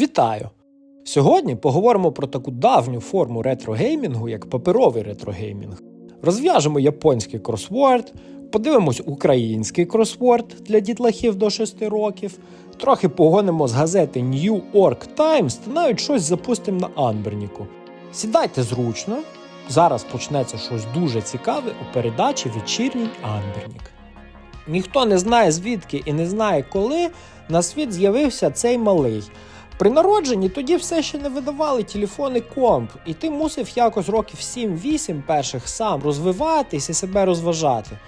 Вітаю! Сьогодні поговоримо про таку давню форму ретрогеймінгу, як паперовий ретрогеймінг. Розв'яжемо японський кросворд, подивимось український кросворд для дітлахів до 6 років, трохи погонимо з газети New York Times та навіть щось запустимо на Анберніку. Сідайте зручно. Зараз почнеться щось дуже цікаве у передачі Вечірній Анбернік. Ніхто не знає звідки і не знає коли на світ з'явився цей малий. При народженні тоді все ще не видавали телефони комп, і ти мусив якось років 7-8 перших сам розвиватись і себе розважати.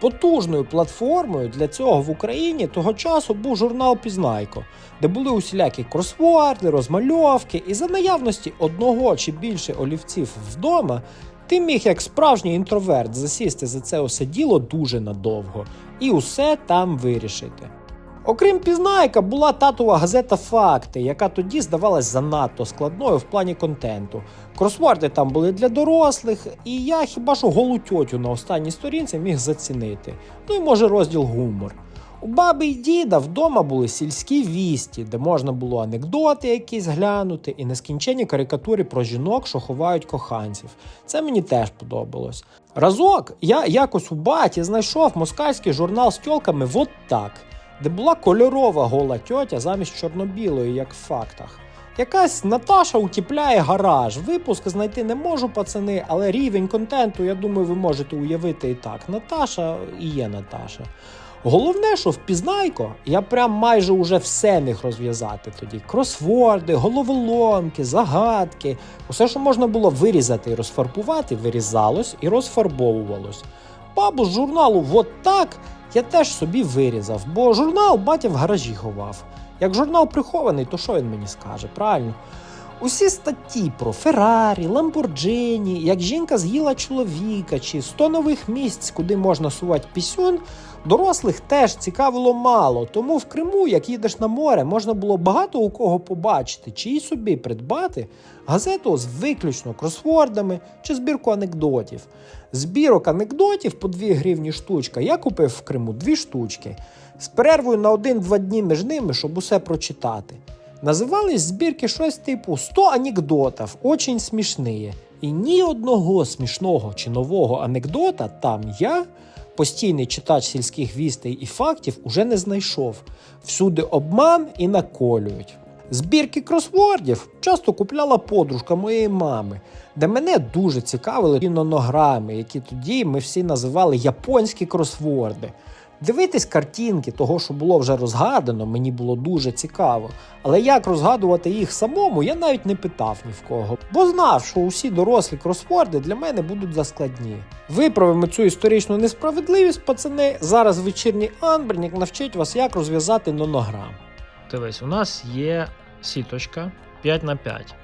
Потужною платформою для цього в Україні того часу був журнал Пізнайко, де були усілякі кросворди, розмальовки, і за наявності одного чи більше олівців вдома, ти міг як справжній інтроверт засісти за це усе діло дуже надовго і усе там вирішити. Окрім пізнайка, була татова газета Факти, яка тоді здавалась занадто складною в плані контенту. Кросворди там були для дорослих, і я хіба що голу тьотю на останній сторінці міг зацінити. Ну і може розділ гумор. У баби й діда вдома були сільські вісті, де можна було анекдоти якісь глянути, і нескінченні карикатури про жінок, що ховають коханців. Це мені теж подобалось. Разок я якось у баті знайшов москальський журнал з тьолками вот так де була кольорова гола тьотя замість чорно-білої, як в фактах. Якась Наташа утіпляє гараж. Випуск знайти не можу, пацани, але рівень контенту, я думаю, ви можете уявити і так. Наташа і є Наташа. Головне, що впізнайко, я прям майже уже все міг розв'язати тоді. Кросворди, головоломки, загадки. Усе, що можна було вирізати і розфарбувати, вирізалось і розфарбовувалось. Бабу з журналу «Вот так» я теж собі вирізав, бо журнал батя в гаражі ховав. Як журнал прихований, то що він мені скаже, правильно? Усі статті про Феррарі, Ламборджині, як жінка з'їла чоловіка, чи 100 нових місць, куди можна сувати пісюн, дорослих теж цікавило мало. Тому в Криму, як їдеш на море, можна було багато у кого побачити, чи й собі придбати газету з виключно кросвордами чи збірку анекдотів. Збірок анекдотів по 2 гривні штучка я купив в Криму дві штучки з перервою на один-два дні між ними, щоб усе прочитати. Називались збірки щось типу 100 анекдотів, очень смішні. І ні одного смішного чи нового анекдота там я, постійний читач сільських вістей і фактів, уже не знайшов. Всюди обман і наколюють. Збірки кросвордів часто купляла подружка моєї мами, де мене дуже цікавили ті нонограми, які тоді ми всі називали японські кросворди. Дивитись картинки того, що було вже розгадано, мені було дуже цікаво. Але як розгадувати їх самому, я навіть не питав ні в кого, бо знав, що усі дорослі кросворди для мене будуть заскладні. Виправимо цю історичну несправедливість, пацани. Зараз вечірній Анбернік навчить вас, як розв'язати нонограм. Дивись, у нас є сіточка 5 на 5.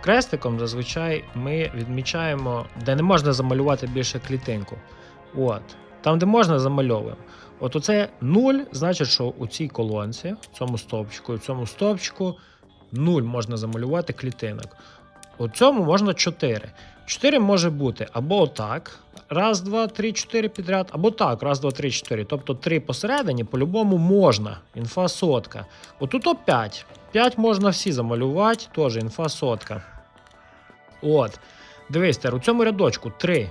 Крестиком зазвичай ми відмічаємо, де не можна замалювати більше клітинку. От. Там, де можна, замальовуємо. От оце 0, значить, що у цій колонці, в цьому стовпчику в цьому стовпчику 0 можна замалювати клітинок. У цьому можна 4. 4 може бути або отак. Раз, два, три, чотири підряд, або так, раз, два, три, чотири. Тобто три посередині по-любому можна. Інфа сотка. Отут о 5. 5 можна всі замалювати, теж інфа сотка. От. Дивись, у цьому рядочку 3.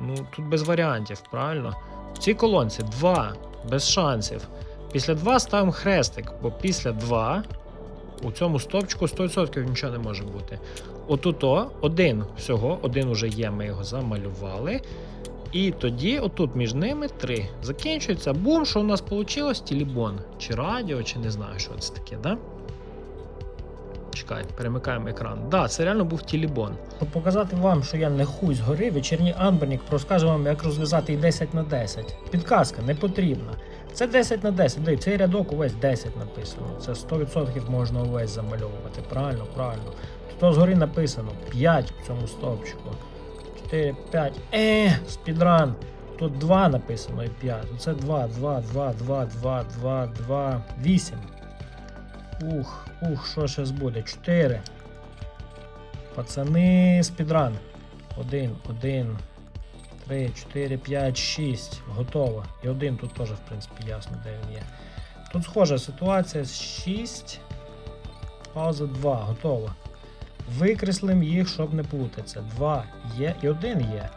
Ну, тут без варіантів, правильно? В цій колонці 2, без шансів. Після 2 ставимо хрестик, бо після 2 у цьому стовпчику 100% нічого не може бути. Отут один всього, один уже є, ми його замалювали. І тоді, отут між ними три. Закінчується. Бум, що у нас вийшло? Тілібон. Чи радіо, чи не знаю, що це таке, да? Чекай, перемикаємо екран. Да, це реально був тілібон. Щоб показати вам, що я не хуй згори, вечірній Анбернік розкаже вам, як розв'язати і 10 на 10. Підказка не потрібна. Це 10 на 10. Диві, цей рядок увесь 10 написано. Це 100% можна увесь замальовувати. Правильно, правильно. Тут згори написано 5 в цьому стовпчику. 4, 5. Е, спідран. Тут 2 написано і 5. Це 2, 2, 2, 2, 2, 2, 2, 8. Ух, ух, що зараз буде? 4. Пацани, спідран. 1, 1, 3, 4, 5, 6. Готово. І один тут теж, в принципі, ясно, де він є. Тут схожа ситуація з 6. Пауза 2. Готово. Викреслим їх, щоб не плутатися. 2 є і 1 є.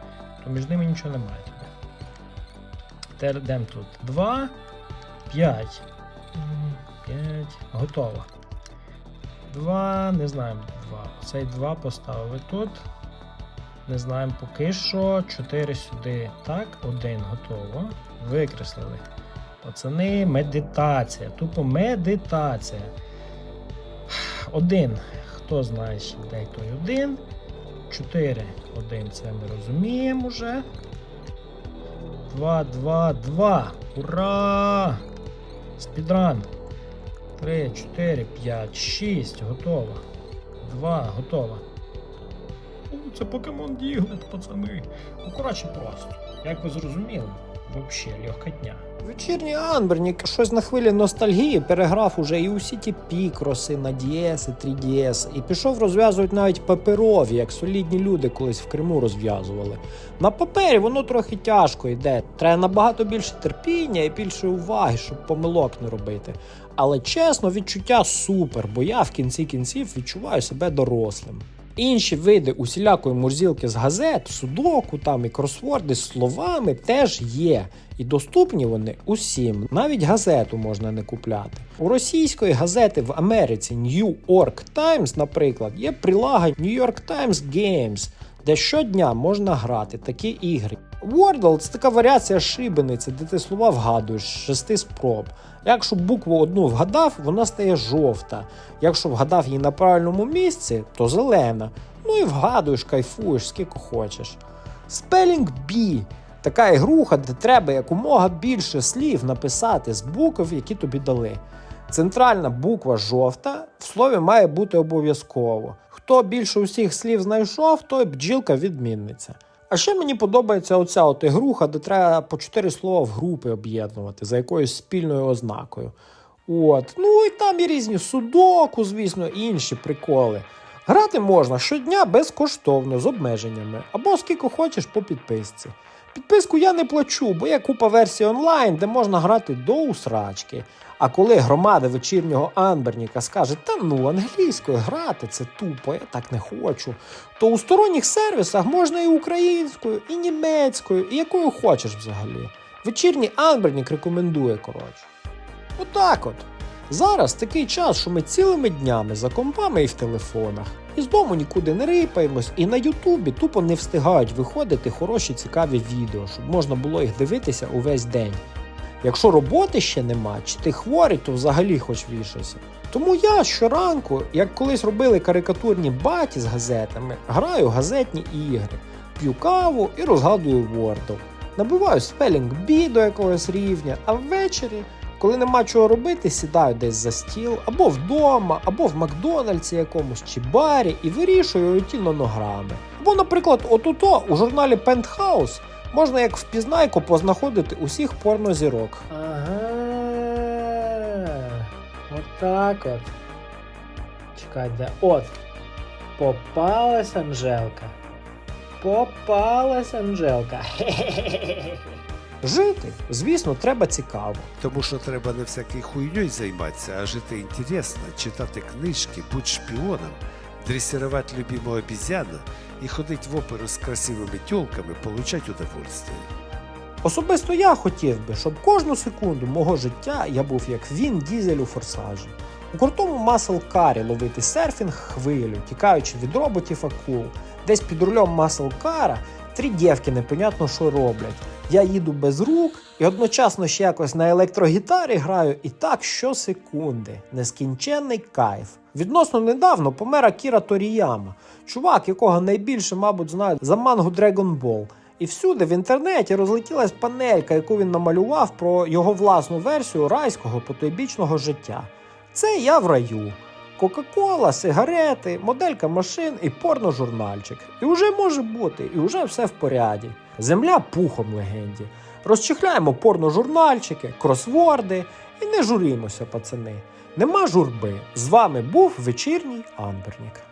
То між ними нічого немає. Тепер йдемо тут. 2, 5. 5. Готово. 2, не знаємо. 2. Цей 2 поставили тут. Не знаємо поки що. 4 сюди. Так, 1 готово. Викреслили. Пацани, медитація. Тупо медитація. Один. Хто знає, ще де той один. 4. 1. Це ми розуміємо вже. 2, 2, 2. Ура! Спідран. 3, 4, 5, 6. Готово. 2, готово. Це покемон Діглет, пацани. Ну, коротше, просто. Як ви зрозуміли, взагалі легкотня. Вечірній Анбернік щось на хвилі ностальгії переграв уже і усі ті пікроси на і 3DS, і пішов розв'язувати навіть паперові, як солідні люди колись в Криму розв'язували. На папері воно трохи тяжко йде. Треба набагато більше терпіння і більше уваги, щоб помилок не робити. Але чесно, відчуття супер, бо я в кінці кінців відчуваю себе дорослим. Інші види усілякої мурзілки з газет, судоку там і кросворди з словами теж є. І доступні вони усім. Навіть газету можна не купляти. У російської газети в Америці New York Times, наприклад, є прилага New York Times Games, де щодня можна грати такі ігри. Wordle – це така варіація шибениці, де ти слова вгадуєш з шести спроб. Якщо букву одну вгадав, вона стає жовта. Якщо вгадав її на правильному місці, то зелена. Ну і вгадуєш, кайфуєш, скільки хочеш. Spelling Bee – така ігруха, де треба якомога більше слів написати з букв, які тобі дали. Центральна буква жовта в слові має бути обов'язково. Хто більше усіх слів знайшов, той бджілка відмінниця. А ще мені подобається оця от ігруха, де треба по чотири слова в групи об'єднувати за якоюсь спільною ознакою. От. Ну і там і різні судоку, звісно, і інші приколи. Грати можна щодня безкоштовно з обмеженнями, або скільки хочеш по підписці. Підписку я не плачу, бо є купа версій онлайн, де можна грати до усрачки. А коли громада вечірнього Анберніка скаже, та ну англійською грати це тупо, я так не хочу, то у сторонніх сервісах можна і українською, і німецькою, і якою хочеш взагалі. Вечірній Анбернік рекомендує, коротше. Отак от. Зараз такий час, що ми цілими днями за компами і в телефонах. І з дому нікуди не рипаємось, і на Ютубі тупо не встигають виходити хороші цікаві відео, щоб можна було їх дивитися увесь день. Якщо роботи ще нема, чи ти хворий, то взагалі хоч вішайся. Тому я щоранку, як колись робили карикатурні баті з газетами, граю газетні ігри, п'ю каву і розгадую Wordle. Набиваю спелінг бі до якогось рівня, а ввечері, коли нема чого робити, сідаю десь за стіл, або вдома, або в Макдональдсі якомусь чи барі і вирішую оті нонограми. Або, наприклад, отуто у журналі Penthouse можна як впізнайку познаходити усіх порнозірок. Ага. Отак от. Чекай, де. От. Попалась Анжелка. Попалась Анжелка. Жити, звісно, треба цікаво. Тому що треба не всякою хуйньою займатися, а жити інтересно, читати книжки, бути шпіоном, дресирувати любимого обізяна і ходити в оперу з красивими тёлками, получать удовольствие. Особисто я хотів би, щоб кожну секунду мого життя я був як він дізель у форсажі. У крутому масл карі ловити серфінг хвилю, тікаючи від роботів акул. Десь під рулем масл кара три дівки непонятно що роблять. Я їду без рук і одночасно ще якось на електрогітарі граю, і так щосекунди. Нескінченний кайф. Відносно недавно помер Акіра Торіяма, чувак, якого найбільше, мабуть, знають за мангу Dragon Ball. І всюди в інтернеті розлетілась панелька, яку він намалював про його власну версію райського потойбічного життя. Це я в раю. Кока-кола, сигарети, моделька машин і порножурнальчик. І уже може бути, і уже все в поряді. Земля пухом легенді. Розчихляємо порножурнальчики, кросворди і не журімося, пацани. Нема журби. З вами був вечірній Амбернік.